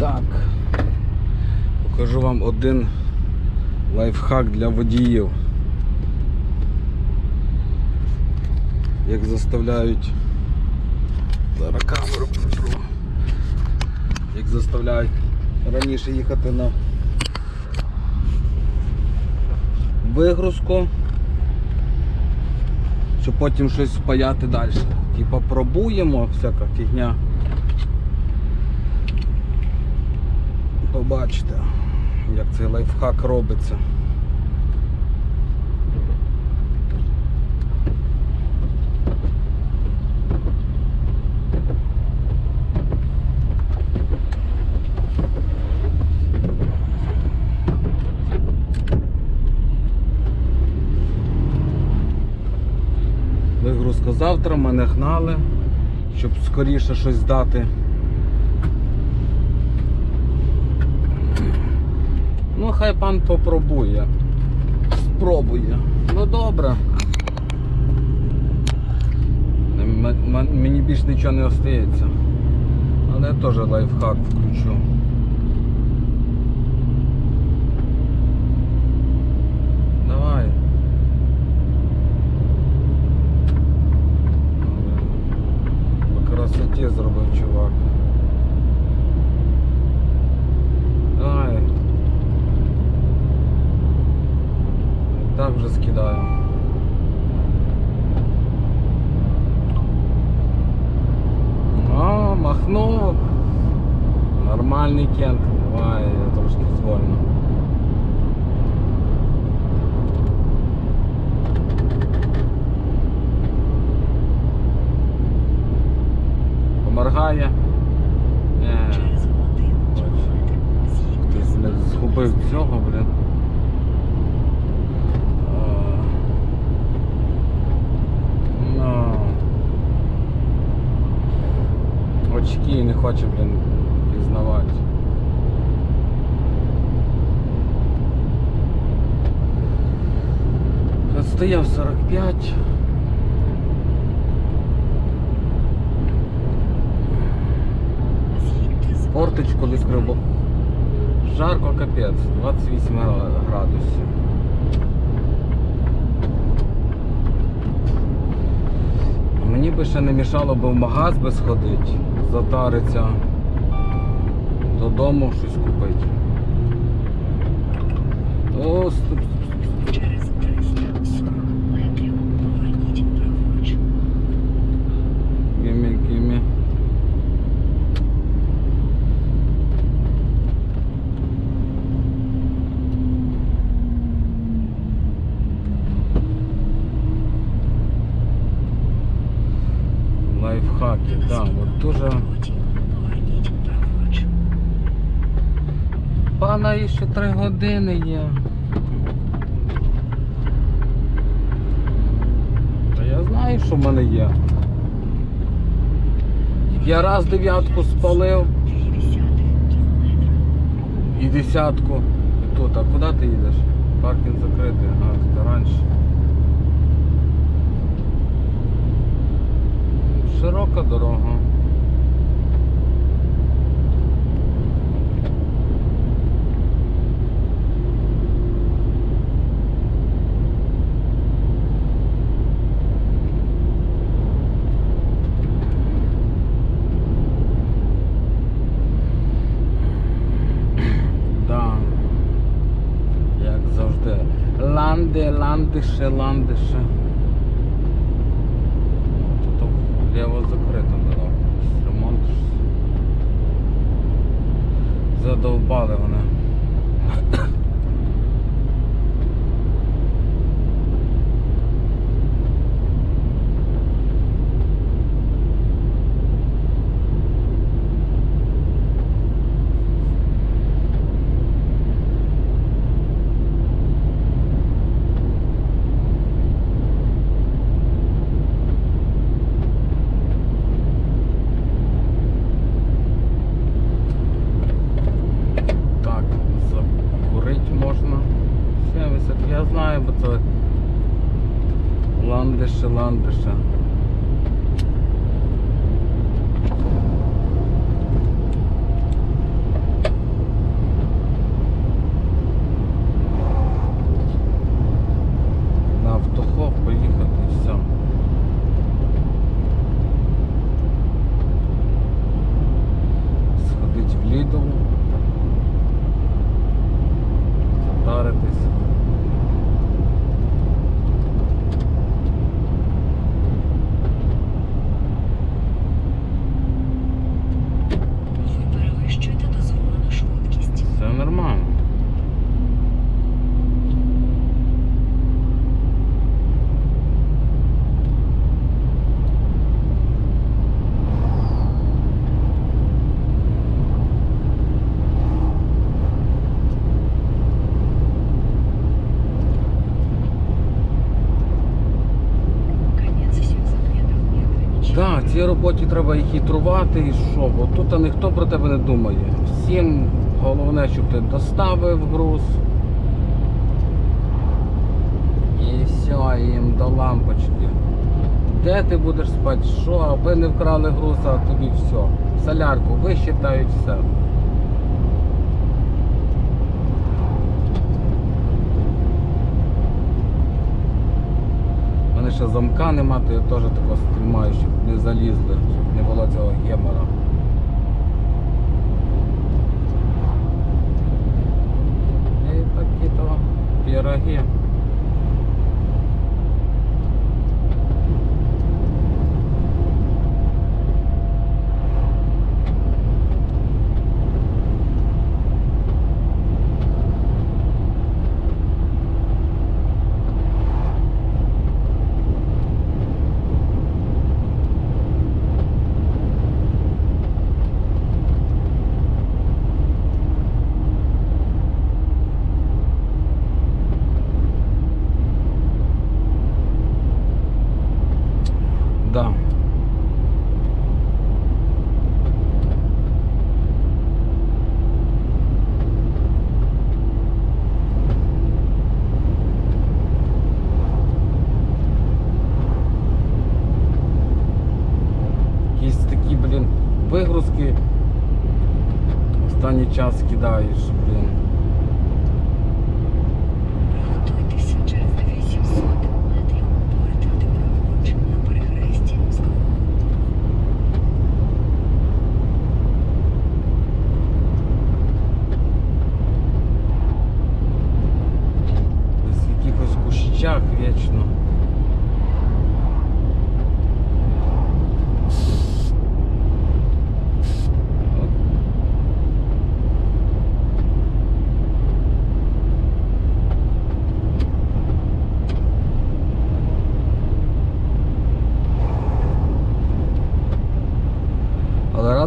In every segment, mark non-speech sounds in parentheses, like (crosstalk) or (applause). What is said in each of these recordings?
Так. Покажу вам один лайфхак для водіїв. Як заставляють. Зараз камеру прошу. Як заставляють раніше їхати на вигрузку, щоб потім щось спаяти далі. Типа пробуємо, всяка фігня. Побачите, як цей лайфхак робиться. Вигрузка завтра, мене гнали, щоб скоріше щось здати. Ну, хай пан попробує. Спробує. Ну добре. М- м- Мені більш нічого не остається. Але я теж лайфхак включу. Давай. По красоті зробив чувак. Давай. Так вже скидаю. О, махнув. Нормальний кент. Я трошки звольно. Поморгає. Ні. Через один кілометр з'їдьте згубив цього, блін. А. Ну. Очки не хоче, блін, пізнавати. Стояв 45. з'їдьте з Форточку відкрив, бо жарко капець, 28 градусів. Мені би ще не мішало би в магаз би сходити, затариться, додому щось купити. О, Лайфхаки, На так, от дуже. Пана і ще три години є. Та я знаю, що в мене є. Я раз дев'ятку спалив 50 кілометрів. і десятку. І тут, а куди ти їдеш? Паркінг закритий, а тут раніше. Широка дорога. (clears throat) Ландише, ландише. Тут вліво закрито дорога. Ремонт. Задовбали вони. Так, закурити можна. 70, я знаю, бо це ландише, ландише. Цій роботі треба і трувати, і що, бо тут ніхто про тебе не думає. Всім головне, щоб ти доставив груз. І все, їм до лампочки. Де ти будеш спати? Що? Аби не вкрали груз, а тобі все. Солярку висчитають все. Ще замка нема, то я теж тако тримаю, щоб не залізли, щоб не було цього гемора. І такі то піроги.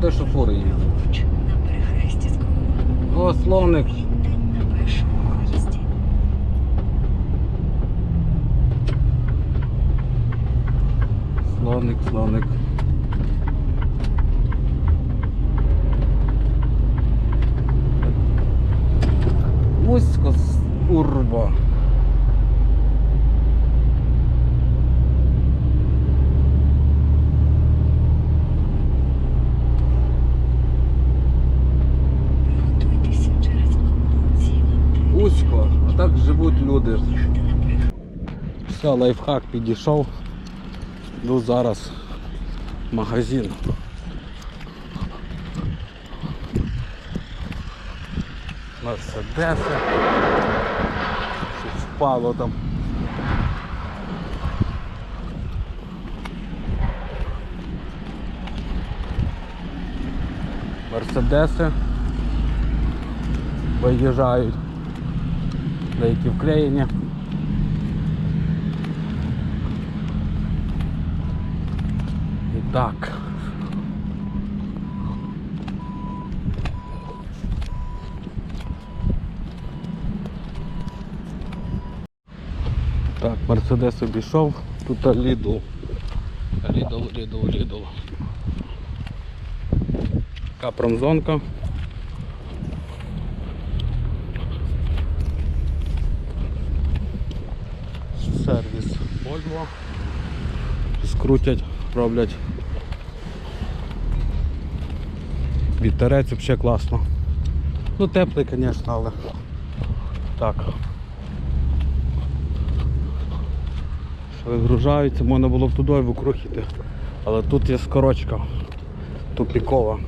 Радий, що фури їздять. О, слоник. Їдьте на першому проїзді. Все, лайфхак підійшов. Йду зараз в магазин. Мерседеси. Щось впало там. Мерседеси виїжджають. Деякі вклеєні. І так. Так, Мерседес обійшов, тут Лідл. Лідл, Лідл, Лідл. Така промзонка. Сервіс Volvo. Скрутять, роблять. Вітерець взагалі класно. Ну теплий, звісно, але так. Вигружаються, можна було б туди вокруг іти. Але тут є скорочка тупікова.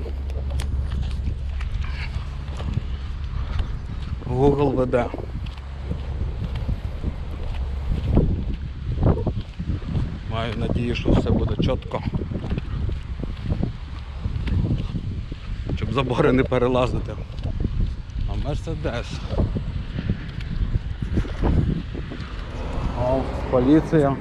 Google веде. Маю надію, що все буде чітко. Забори не перелазити. А Мерседес. О, поліція.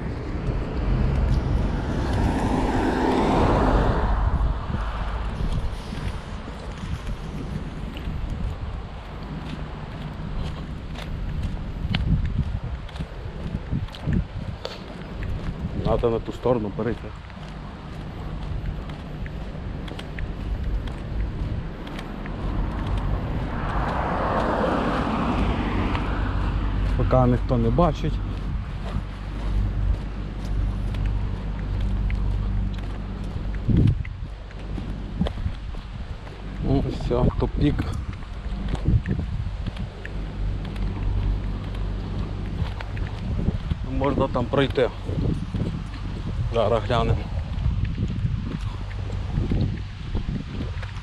Надо на ту сторону перейти. Поки ніхто не бачить. Ну все, тупик. Можна там пройти. Зараз глянемо.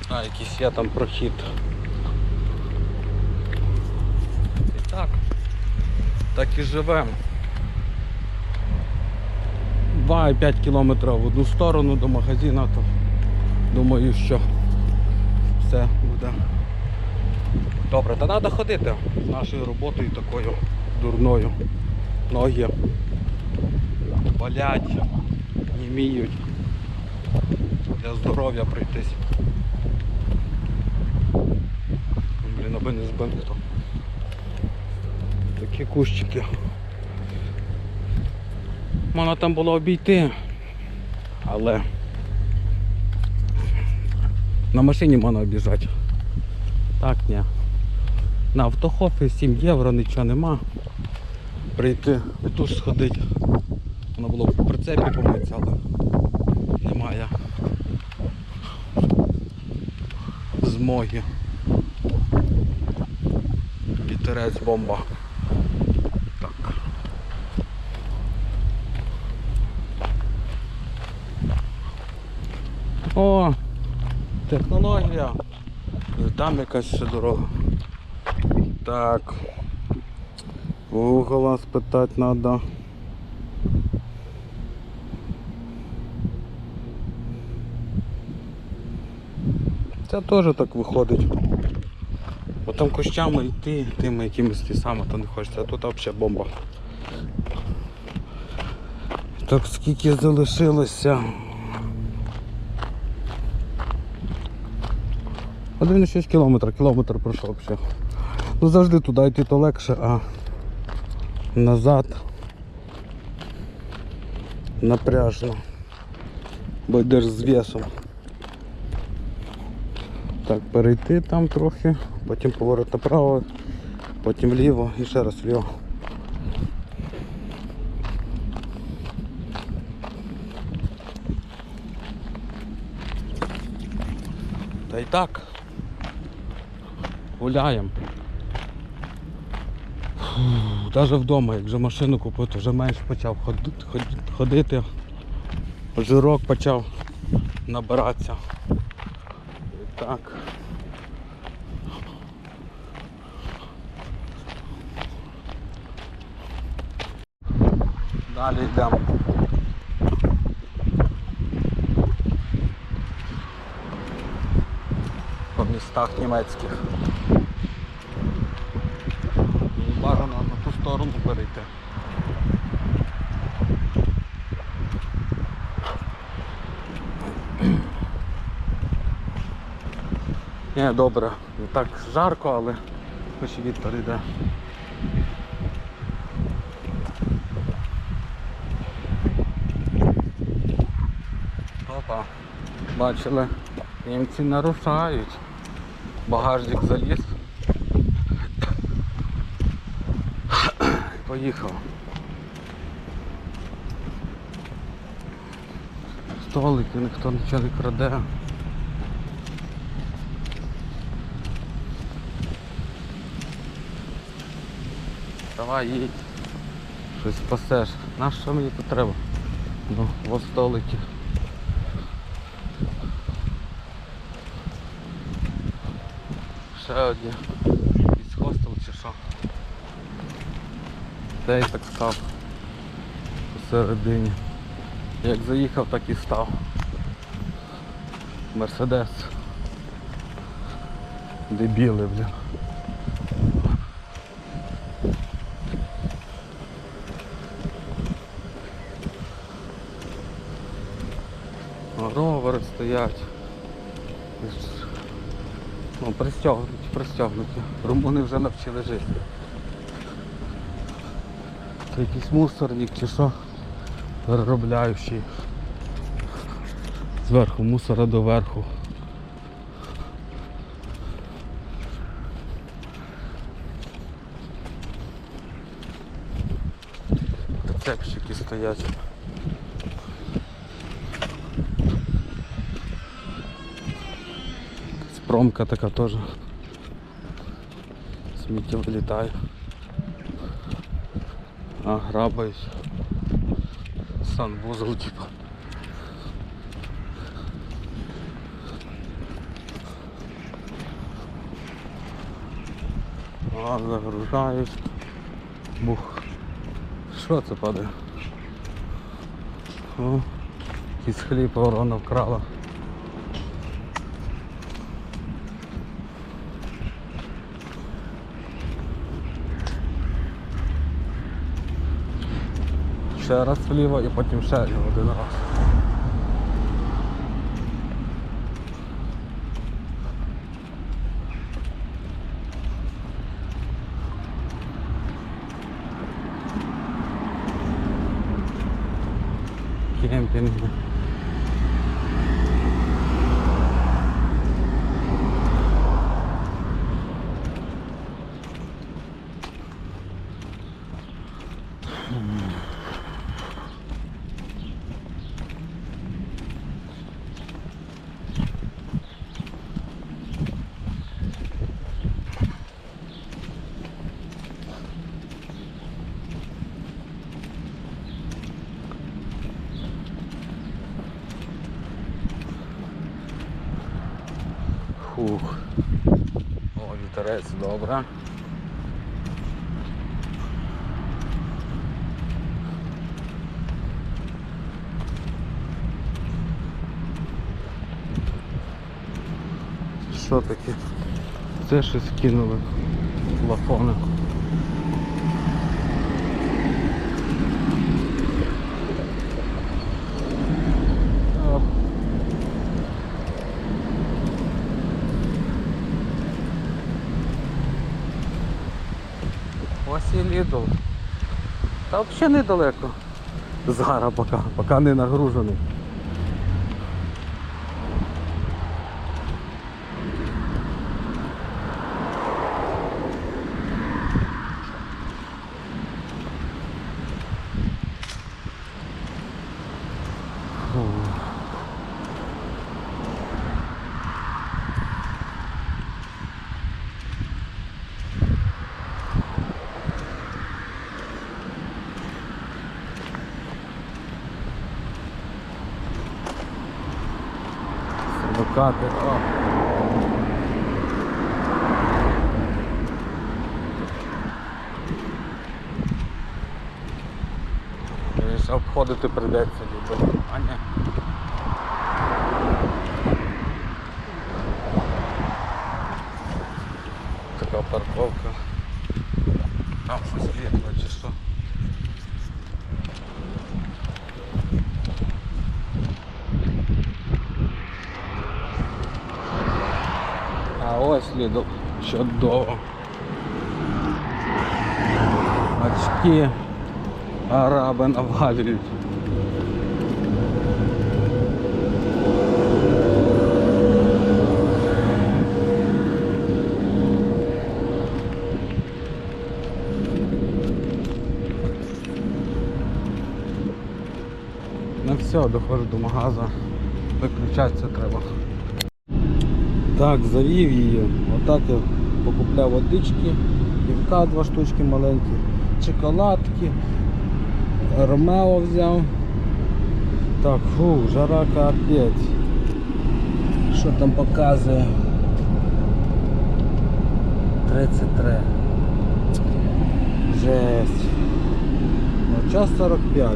А, якийсь є там прохід. І так. Так і живемо. 2,5 кілометрів в одну сторону до магазину, то думаю, що все буде. Добре, та треба ходити з нашою роботою такою дурною. Ноги болять, німіють. Для здоров'я пройтись. Блін, аби не збив ніхто. Такі кущики. Можна там було обійти, але на машині можна обіжати. Так, ні. На автохопі 7 євро, нічого нема. Прийти, і тут сходити. Воно було в прицепі помитися, але немає змоги. Вітерець бомба. Так. О, технологія. Там якась ще дорога. Так. Угола спитати треба. Це теж так виходить. Бо кущами йти, тими якимись лісами, то не хочеться, а тут взагалі бомба. Так скільки залишилося. 1,6 кілометр, кілометр пройшов взагалі. Ну завжди туди йти то легше, а назад напряжно. Бо йдеш з весом. Так, перейти там трохи, потім поворот направо, потім вліво і ще раз вліво. Та й так. Гуляємо. Навіть вдома, як вже машину купити, вже менш почав ходити. Жирок почав набиратися. І так. Далі йдемо. По містах німецьких. І Бажано на ту сторону перейти. Ні, добре, не так жарко, але хоч і вітер йде. Опа, бачили, німці нарушають. Багажник заліз. Поїхав. Столики, ніхто нічого не краде. Давай їдь. Щось спасеш. На що мені тут треба? Ну, во столики. Ще одні. Якийсь хостел чи що. Де я так став посередині. Як заїхав, так і став. Мерседес. Дебіли, блін. Ровери стоять. Ну, пристягнуті, пристягнуті. Румуни вже навчили жити. Це якийсь мусорник чи що переробляючий. Зверху мусора до верху. стоять. Промка така теж. Сміття вилітає. А, грабають. Санвузол типа. А, загружають. Бух. Що це падає? О, якийсь хліб ворона вкрала. Ще раз вліво і потім ще один раз. О, вітерець, добре. Що таке? Це щось кинули. Плафони. Оп. Ось і Lidl. Та взагалі недалеко. Зараз поки, поки не нагружений. Фу. О. Обходити прийдеться любити. А ні. Така парковка. Там щось світло чи що. А ось Lidl. Чудово. Очки араби навалюють. Ну все, доходжу до магаза. Виключатися треба. Так, завів її. Отак я покупляв водички, півка два штучки маленькі, шоколадки, Ромео взяв. Так, фу, жара капець. Що там показує? 33. Жесть. Ну, час 45.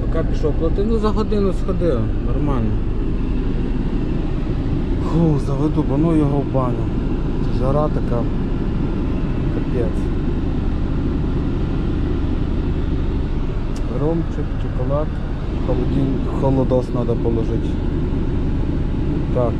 Поки пішов платити, ну за годину сходив, нормально. Фу, заведу, бану його в баню. Жара така. Капець. Ромчик, чоколад, холодос треба положити. Так.